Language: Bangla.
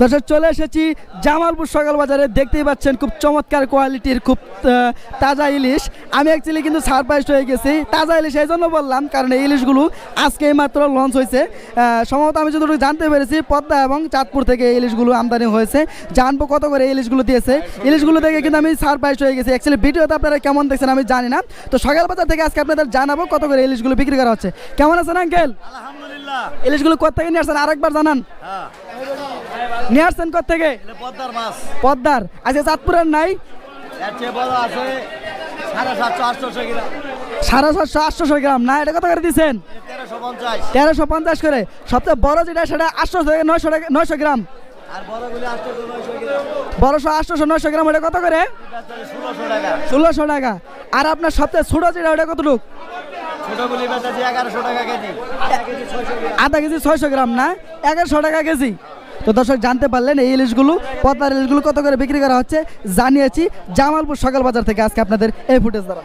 দর্শক চলে এসেছি জামালপুর সকাল বাজারে দেখতেই পাচ্ছেন খুব চমৎকার কোয়ালিটির খুব তাজা ইলিশ। আমি অ্যাকচুয়ালি কিন্তু সারপ্রাইজ হয়ে গেছি তাজা ইলিশ এই জন্য বললাম কারণ এই ইলিশগুলো আজকে মাত্র লঞ্চ হয়েছে। সম্ভবত আমি যতটুকু জানতে পেরেছি পদ্মা এবং চাঁদপুর থেকে এই ইলিশগুলো আমদানি হয়েছে। জানব কত করে এই ইলিশগুলো দিয়েছে। ইলিশগুলো দেখে কিন্তু আমি সারপ্রাইজ হয়ে গেছি। অ্যাকচুয়ালি ভিডিওতে আপনারা কেমন দেখছেন আমি জানি না। তো সকাল বাজার থেকে আজকে আপনাদের জানাব কত করে ইলিশগুলো বিক্রি করা হচ্ছে। কেমন আছেন আঙ্কেল আলহামদুলিল্লাহ। ইলিশগুলো কোথা থেকে নিয়ে আসছেন? আরেকবার জানান। হ্যাঁ। নিয়ে আসছেন থেকে পদ্মার মাছ। পদ্মার। আজকে চাঁদপুরের নাই? আছে সাড়ে সাতশো আটশোশো গ্রাম। সাড়ে সাতশো আটশোশো গ্রাম। না এটা কত করে দিচ্ছেন তেরোশো পঞ্চাশ। করে। সবচেয়ে বড় যেটা সেটা আটশো থেকে নয়শো টাকা নয়শো গ্রাম। বড়শো আটশোশো নয়শো গ্রাম। ওটা কত করে? ষোলোশো টাকা। আর আপনার সবচেয়ে ছোটো যেটা ওটা কতটুক? আধা কেজি ছয়শো গ্রাম না? এগারোশো টাকা কেজি। তো দর্শক, জানতে পারলেন এই ইলিশগুলো, পদ্মার ইলিশগুলো কত করে বিক্রি করা হচ্ছে, জানিয়েছি জামালপুর সকাল বাজার থেকে আজকে আপনাদের এই ফুটেজ দ্বারা।